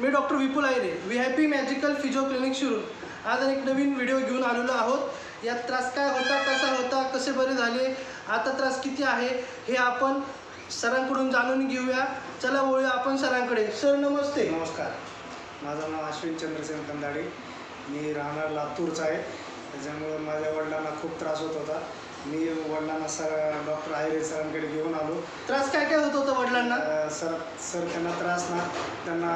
Me doctor Vipul Ayare V I P magical physio clinic शिरून आज एक नवीन video घेऊन आलेलो आहोत. यात त्रास काय होता कसा होता कसे बरे झाले आता त्रास किती आहे हे आपण सरांकडून जाणून घेऊया. चला वळूया आपण सरांकडे. सर नमस्ते. नमस्कार. माझं नाव अश्विन चंद्रसेन कंदाडे. मी राहणार लातूरचा आहे. त्याच्यामुळं माझ्या वडिलांना खूप त्रास होत होता. मी वडिलांना सर डॉक्टर आयरे सरांकडे घेऊन आलो. त्रास काय काय होत होतं वडिलांना? सर सर त्यांना त्रास ना त्यांना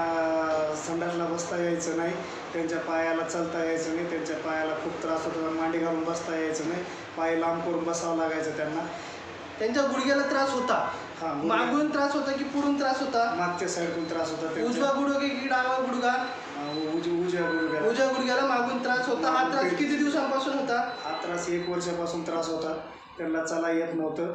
संडासला बसता यायचं नाही त्यांच्या पायाला चालता यायचं नाही त्यांच्या पायाला खूप त्रास होत होता मांडी घालून बसता यायचं नाही पाय लांब करून बसावं लागायचं त्यांना. त्यांच्या गुडघ्याला त्रास होता? हां मागून त्रास होता की पुढून त्रास होता? मागच्या साईडून त्रास होता उजवा गुडघा की डावा गुडघा? उजव्या गुडघ्याला मागून त्रास होता. हा त्रास किती दिवसांपासून होता? हा त्रास एक वर्षापासून त्रास होता. त्यांना चाला येत नव्हतं.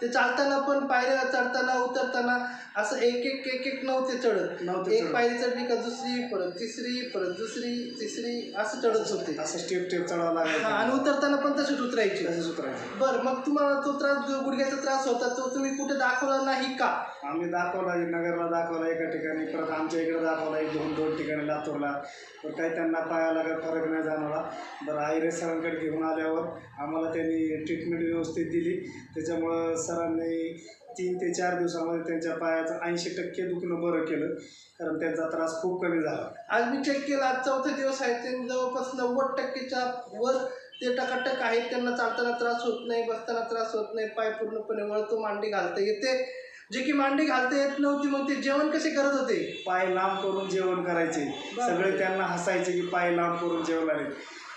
ते चालताना पण पायऱ्या चढताना उतरताना असं एक एक एक एक नव्हते चढत. नव्हते एक. पायरी चढली का दुसरी परत तिसरी परत दुसरी तिसरी असं चढत होते. असं स्टेप स्टेप चढावं हा, आणि लागायचं उतरताना पण तसेच उतरायचे. तसंच उतरायचं. बर मग तुम्हाला तो त्रास जो गुडघ्याचा त्रास होता तो तुम्ही कुठे दाखवला नाही का? आम्ही दाखवला नगरला दाखवला एका ठिकाणी परत आमच्या इकडे दाखवला एक दोन दोन ठिकाणी लातूरला. तर काही त्यांना पायाला काही फरक नाही जाणवला. बरं आयरे सरांकडे घेऊन आल्यावर आम्हाला त्यांनी ट्रीटमेंट व्यवस्थित दिली. त्याच्यामुळं सरांनी तीन ते चार दिवसामध्ये त्यांच्या पायाचं ऐंशी टक्के दुखणं बरं केलं. कारण त्यांचा त्रास खूप कमी झाला. आज मी चेक केला आज चौथा दिवस आहे. ते जवळपास नव्वद टक्केच्या वर ते टकाटक आहेत त्यांना चालताना त्रास होत नाही बसताना त्रास होत नाही पाय पूर्णपणे वळतो मांडी घालता येते. जे की मांडी घालता येत नव्हती मग ते जेवण कसे करत होते? पाय लांब करून जेवण करायचे. सगळे त्यांना हसायचे की पाय लांब करून जेवणारे.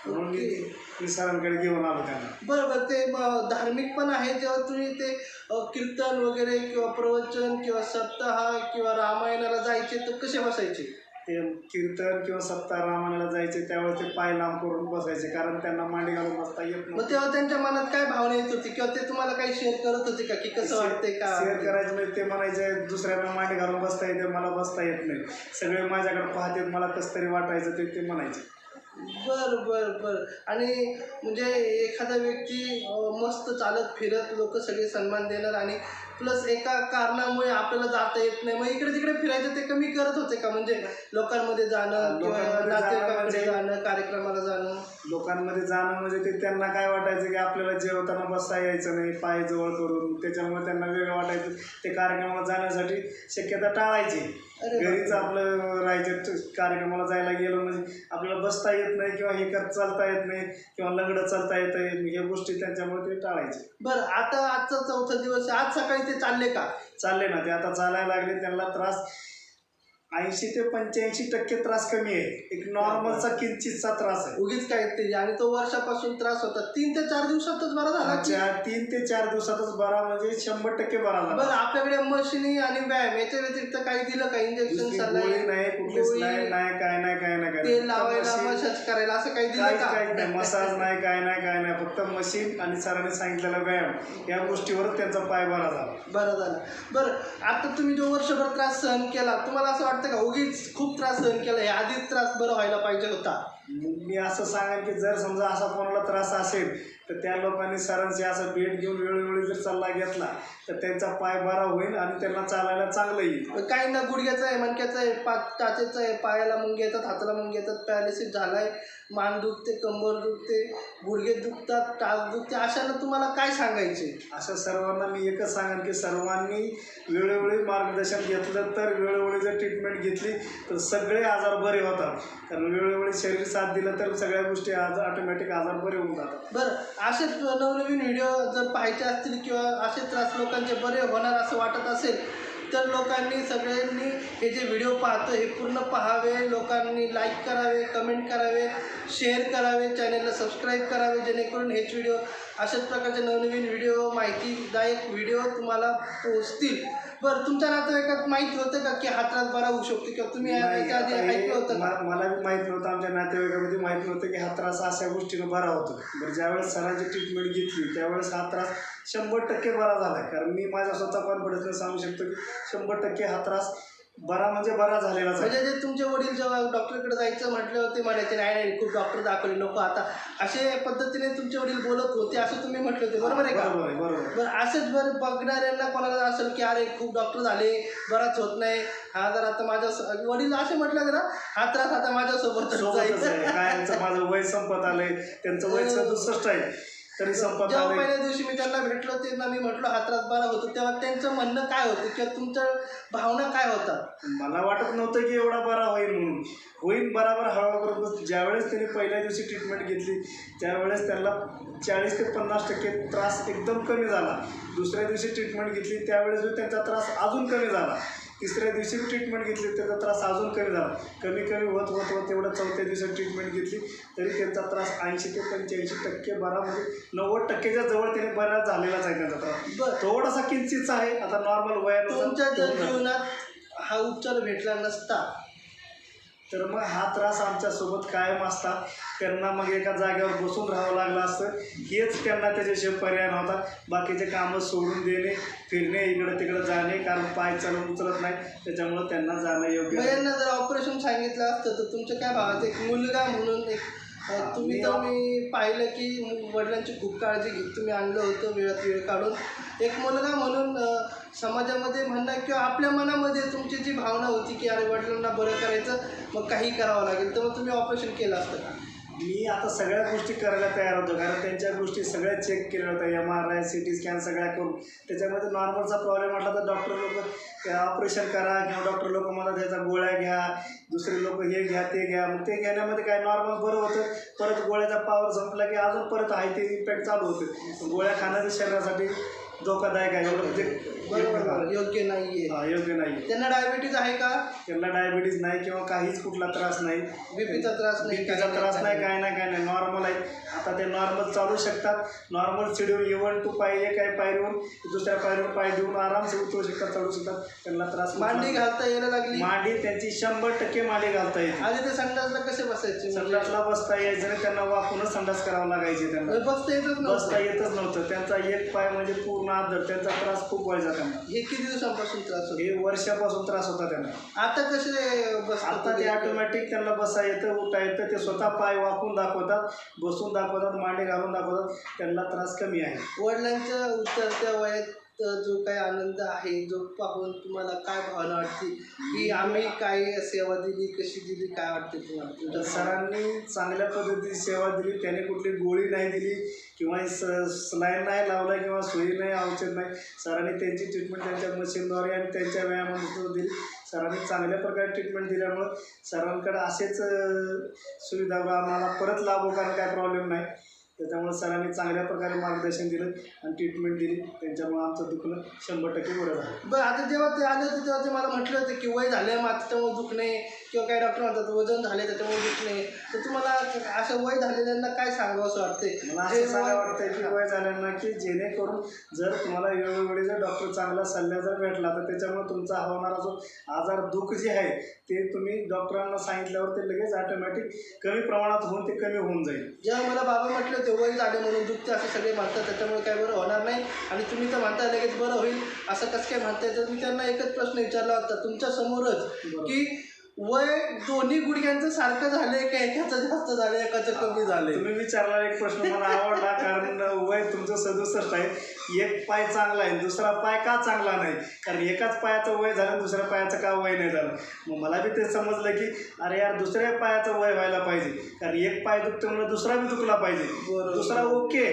म्हणून मी मी सरांकडे घेऊन आलो त्यांना. बरं बरं. ते म, धार्मिक पण आहे जेव्हा तुम्ही ते अ, कीर्तन वगैरे किंवा प्रवचन किंवा सप्ताह किंवा रामायणाला जायचे तर कसे बसायचे? ते कीर्तन किंवा सप्ताह रामायणाला जायचे त्यावेळेस ते पाय लांब करून बसायचे कारण त्यांना मांडी घालून बसता येत मग नव्हतं तेव्हा त्यांच्या मनात काय भावना येत होती? किंवा ते तुम्हाला काही शेअर करत होते का? की कसं वाटतंय का? शेअर करायचं म्हणजे ते म्हणायचे दुसऱ्यांना मांडी घालून बसता येते मला बसता येत नाही. सगळे माझ्याकडे पाहतात मला कसं तरी वाटायचं ते ते म्हणायचे. बर बर बर. आणि म्हणजे एखादा व्यक्ती मस्त चालत फिरत लोक सगळे सन्मान देणार आणि प्लस एका कारणामुळे आपल्याला जाता येत नाही. मग इकडे तिकडे फिरायचं ते कमी करत होते का? म्हणजे लोकांमध्ये जाणं किंवा लोकांमध्ये जाणं नातेवाईकांकडे म्हणजे- जाणं कार्यक्रमाला जाणं? लोकांमध्ये जाणं म्हणजे ते त्यांना काय वाटायचं की आपल्याला जेवताना बसता यायचं नाही पाय जवळ करून. त्याच्यामुळे त्यांना वेगळं वाटायचं. ते कार्यक्रमाला जाण्यासाठी शक्यता टाळायची. घरीच आपलं राहायचं कार्यक्रमाला जायला गेलं म्हणजे आपल्याला बसता येत नाही किंवा हे कर चालता येत नाही किंवा लंगडं चालता येत आहे या गोष्टी त्यांच्यामुळे ते टाळायचे. बरं आता आजचा चौथा दिवस आज सकाळी ते चालले का? चालले ना ते आता चालायला लागले त्यांना त्रास ऐंशी ते पंच्याऐंशी टक्के त्रास कमी आहे. एक नॉर्मलचा किंचितचा त्रास आहे. उगीच काय ते आणि तो वर्षापासून त्रास होता. तीन ते चार दिवसातच बरा झाला की? चार तीन ते चार दिवसातच बरा म्हणजे शंभर टक्के बरा बरं झाला आपल्याकडे मशिनी आणि व्यायाम याच्या व्यतिरिक्त काही दिलं का? इंजेक्शन दुसरी गोळी नाही कुठलीच नाही नाही काय नाही काय नाही काय नाही. तेल फक्त लावायला मशीन- मसाज करायला असं काही दिलं काहीच काहीच नाही का मसाज नाही काय नाही काय नाही. फक्त मशीन आणि सरांनी सांगितलेला व्यायाम. या गोष्टीवरच त्यांचा पाय बरा झाला. बरं झालं. बरं आता तुम्ही जो वर्षभर त्रास सहन केला तुम्हाला असं वाटतं का उगीच खूप त्रास सहन केला हे आधीच त्रास बरं व्हायला पाहिजे होता. मी असं सांगेन की जर समजा असा कोणाला त्रास असेल तर त्या लोकांनी सरांची असं भेट घेऊन वेळोवेळी जर सल्ला घेतला तर त्यांचा पाय बरा होईल आणि त्यांना चालायला चांगलं येईल. काहींना गुडघ्याचं आहे मणक्याचं आहे पा टाचेचं आहे पायाला मुंगे येतात हाताला मुंगे येतात पॅरालिसिस झालाय मान दुखते कंबर दुखते गुडघे दुखतात टाच दुखते अशांना तुम्हाला काय सांगायचे? अशा सर्वांना मी एकच सांगेन की सर्वांनी वेळोवेळी मार्गदर्शन घेतलं तर वेळोवेळी जर ट्रीटमेंट घेतली तर सगळे आजार बरे होतात. कारण वेळोवेळी शरीर साथ दिलं तर सगळ्या गोष्टी आज ऑटोमॅटिक आजार बरे होऊन जातात. बरं असेच नवनवीन व्हिडिओ जर पाहायचे असतील किंवा असे त्रास लोकांचे बरे होणार असं वाटत असेल तर लोकांनी सगळ्यांनी हे जे व्हिडिओ पाहतो हे पूर्ण पाहावे लोकांनी लाईक करावे कमेंट करावे शेअर करावे चॅनलला सबस्क्राईब करावे जेणेकरून हेच व्हिडिओ अशाच प्रकारचे नवनवीन व्हिडिओ माहितीदायक व्हिडिओ तुम्हाला पोहोचतील. बरं तुमच्या नातेवाईकात माहिती होतं का की हा त्रास बरा होऊ शकतो किंवा तुम्ही याच्या आधी ऐकलं होतं का? मला बी माहीत नव्हतं आमच्या नातेवाईकामध्ये माहीत नव्हतं की हा त्रास अशा गोष्टीनं बरा होतो. बरं ज्यावेळेस सरांची ट्रीटमेंट घेतली त्यावेळेस हा त्रास शंभर टक्के बरा झाला. कारण मी माझ्या स्वतः कॉन्फिडन्सने सांगू शकतो की शंभर टक्के हा त्रास बरा म्हणजे बरा झालेलाच आहे म्हणजे जे तुमचे वडील जेव्हा डॉक्टरकडे जायचं म्हटलं ते म्हणायचे नाही नाही खूप डॉक्टर दाखवले नको आता. असे पद्धतीने तुमचे वडील बोलत होते असं तुम्ही म्हटलं होते बरोबर आहे का? बरोबर आहे बरोबर. बरं असंच बरं बघणाऱ्यांना कोणाला असेल की अरे खूप डॉक्टर झाले बराच होत नाही हा जर आता माझ्या स- वडील असे म्हटलं जरा हा त्रास आता माझ्यासोबत सोबतच आहे. माझं वय संपत आलंय त्यांचं वय सदुसष्ट आहे. तरी संपत पहिल्या दिवशी मी त्यांना भेटलो त्यांना मी म्हटलो हा त्रास बरा होतो. तेव्हा त्यांचं म्हणणं काय होतं किंवा तुमच्या भावना काय होतात मला वाटत नव्हतं की एवढा बरा होईल म्हणून. होईल बराबर हळूहळू करत. ज्यावेळेस त्यांनी पहिल्या दिवशी ट्रीटमेंट घेतली त्यावेळेस त्यांना चाळीस ते पन्नास टक्के त्रास एकदम कमी झाला. दुसऱ्या दिवशी ट्रीटमेंट घेतली त्यावेळेस त्यांचा त्रास अजून कमी झाला. तिसऱ्या दिवशी ट्रीटमेंट घेतली त्याचा त्रास अजून कमी झाला. कमी कमी होत होत होत एवढं चौथ्या दिवशी ट्रीटमेंट घेतली तरी त्यांचा त्रास ऐंशी ते पंच्याऐंशी टक्के बरा म्हणजे नव्वद टक्केच्या जवळ त्याने बरा झालेलाच आहे त्यांचा त्रास. थोडासा किंचितचा आहे आता नॉर्मल तुमच्या जर वयानुसार जीवनात हा उपचार भेटला नसता तर मग हा त्रास आमच्यासोबत कायम असता. त्यांना मग एका जागेवर बसून राहावं लागलं असतं. हेच त्यांना त्याच्याशिवाय पर्याय नव्हता. बाकीचे कामं सोडून देणे फिरणे इकडं तिकडं जाणे कारण पाय चालून उचलत नाही. त्याच्यामुळं त्यांना जाणं योग्य. यांना जर ऑपरेशन सांगितलं असतं तर तुमच्या काय भावात एक मुलगा म्हणून एक तुम्ही तर मी पाहिलं की वडिलांची खूप काळजी घेत तुम्ही आणलं होतं वेळात वेळ काढून. एक मुलगा म्हणून समाजामध्ये म्हणणं किंवा आपल्या मनामध्ये तुमची जी भावना होती की अरे वडिलांना बरं करायचं मग काही करावं लागेल तर मग तुम्ही ऑपरेशन केलं असतं का? मी आता सगळ्या गोष्टी करायला तयार होतो कारण त्यांच्या गोष्टी सगळ्या चेक केल्या होत्या M R I C T scan सगळ्या करून. त्याच्यामध्ये नॉर्मलचा प्रॉब्लेम म्हटला तर डॉक्टर लोक ऑपरेशन करा किंवा डॉक्टर लोक मला त्याचा गोळ्या घ्या दुसरे लोक हे घ्या ते घ्या. मग ते घेण्यामध्ये काय नॉर्मल बरं होतं परत गोळ्याचा पॉवर संपला की अजून परत आहे ते इम्पॅक्ट चालू होतं. गोळ्या खाण्याचं शरीरासाठी धोकादायक आहे. एवढं म्हणजे बरोबर. योग्य नाहीये. हा, योग्य नाही त्यांना डायबिटीज आहे का? त्यांना डायबिटीज नाही किंवा काहीच कुठला त्रास नाही. बीपीचा त्रास नाही. काही त्रास नाही काय नाही काय नाही. नॉर्मल आहे. आता ते नॉर्मल चालू शकतात. नॉर्मल शेड्यूल इवन टू पाय एक आहे पायरीवर दुसऱ्या पायरीवर पाय देऊन आरामसे उतरू शकतात चढू शकतात. त्यांना त्रास मांडी नाही. घालता यायला लागली? मांडी त्यांची शंभर टक्के मांडी घालता येते. आधी ते संडासला कसे बसायचे? संडासला बसता यायचं नाही. त्यांना वाकूनच संडास करावं लागायचे त्यांना. बसता येतच नव्हतं. बसता येतच नव्हतं. त्यांचा एक पाय म्हणजे पूर्ण आदर त्यांचा त्रास खूप व्हायचा त्यांना. हे किती दिवसांपासून त्रास होतो? हे वर्षापासून त्रास होता त्यांना. आता कसे बसतात आता ते ऑटोमॅटिक त्यांना बसा येतं उठा येतं ते स्वतः पाय वाकून दाखवतात बसून दाखवतात मांडे घालून दाखवतात. त्यांना त्रास कमी आहे. वडिलांच्या उतरत्या वयात जो काही आनंद आहे जो पाहून तुम्हाला काय भावना वाटते? की आम्ही काय सेवा दिली कशी दिली काय वाटते तुम्हाला? सरांनी चांगल्या पद्धतीने सेवा दिली. त्याने कुठली गोळी नाही दिली किंवा स स्लाईन नाही लावला किंवा सोयी नाही औषध नाही. सरांनी त्यांची ट्रीटमेंट त्यांच्या मशीनद्वारे आणि त्यांच्या व्यायामानुसार दिली. सरांनी चांगल्या प्रकारे ट्रीटमेंट दिल्यामुळं सरांकडे असेच सुविधा आम्हाला परत लाभो कारण काय प्रॉब्लेम नाही. त्याच्यामुळे सरांनी चांगल्या प्रकारे मार्गदर्शन दिलं आणि ट्रीटमेंट दिली. त्यांच्यामुळे आमचं दुखणं शंभर टक्के बरं झालं. बरं आता जेव्हा ते आले होते तेव्हा ते मला म्हटलं होतं की वय झालं मग त्याच्यामुळे दुखणे किंवा काही डॉक्टर म्हणतात वजन झाले त्याच्यामुळे दुखणे तर तुम्हाला असं वय झालेल्यांना काय सांगावं असं वाटते मला असं सांगा वय- वाटतं की वय झाल्यांना की जेणेकरून जर तुम्हाला वेळोवेळी जर डॉक्टर चांगला सल्ला जर भेटला तर त्याच्यामुळे तुमचा होणारा जो आजार दुःख जे आहे ते तुम्ही डॉक्टरांना सांगितल्यावर ते लगेच ऑटोमॅटिक कमी प्रमाणात होऊन ते कमी होऊन जाईल. जेव्हा मला बाबा म्हटले होते वय झाले म्हणून दुखते असं सगळे म्हणतात त्याच्यामुळे काय बरं होणार नाही. आणि तुम्ही तर म्हणता लगेच बरं होईल असं कसं काय म्हणताय? तर मी त्यांना एकच प्रश्न विचारला होता तुमच्या समोरच बरोबर. की वय दोन्ही गुडघ्यांचं सारखं झालंय का? एकाचं जास्त झालंय एकाचं कमी झालंय? तुम्ही विचारला एक प्रश्न मला आवडला कारण वय तुमचं सदुसष्ट आहे. एक पाय चांगला आहे दुसरा पाय का चांगला नाही? कारण एकाच पायाचं वय झालं दुसऱ्या पायाचं का वय नाही झालं? मग मला बी ते समजलं की अरे यार दुसऱ्या पायाचं वय व्हायला पाहिजे. कारण एक पाय दुखतो म्हणून दुसरा बी दुखला पाहिजे. दुसरा ओके.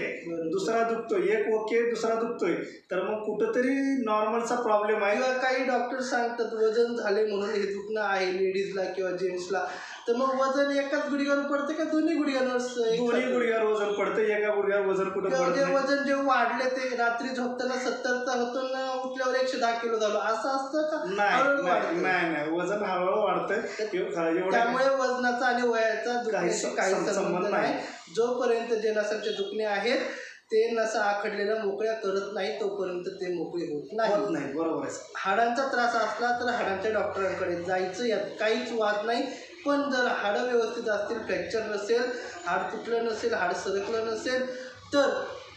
दुसरा दुखतोय एक ओके दुसरा दुखतोय. तर मग कुठंतरी नॉर्मलचा प्रॉब्लेम आहे. काही डॉक्टर सांगतात वजन झाले म्हणून हे दुखणं आहे लेडीजला किंवा जेंट्सला. तर मग वजन एकाच गुडघ्यावर पडते का दोन्ही गुडघ्यांवर दोन्ही? गुडघ्यावर वजन पडतं एका गुडघ्यावर वजन कुठं पडत वजन जे वाढले ते रात्री झोपताना सत्तरचा होतो ना उठल्यावर एकशे दहा किलो झालो. असं असतं का? नाही नाही वजन हळूहळू वाढतंय. त्यामुळे वजनाचा आणि वयाचा काही संबंध नाही. जोपर्यंत जे नसाचे दुखणे आहेत ते नसा आखडलेल्या मोकळ्या करत नाही तोपर्यंत ते मोकळे होत नाही. नाही. बरोबर आहे. हाडांचा त्रास असला तर हाडांच्या डॉक्टरांकडे जायचं यात काहीच वाद नाही. पण जर हाडं व्यवस्थित असतील फ्रॅक्चर नसेल हाड तुटलं नसेल हाड सरकलं नसेल तर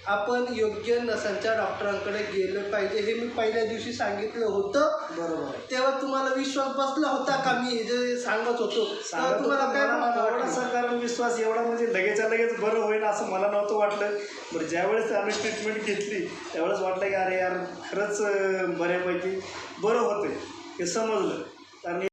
आपण योग्य नसांच्या डॉक्टरांकडे गेलं पाहिजे. हे मी पहिल्या दिवशी सांगितलं होतं. बरोबर. तेव्हा तुम्हाला विश्वास बसला होता का? मी हे जे सांगत होतो. तेव्हा तुम्हाला काय? थोडासा कारण विश्वास एवढा म्हणजे लगेचच्या लगेच बरं होईल असं मला नव्हतं वाटलं. बरं ज्यावेळेस आम्ही ट्रीटमेंट घेतली त्यावेळेस वाटलं की अरे यार खरंच बऱ्यापैकी बरं होते हे समजलं. कारण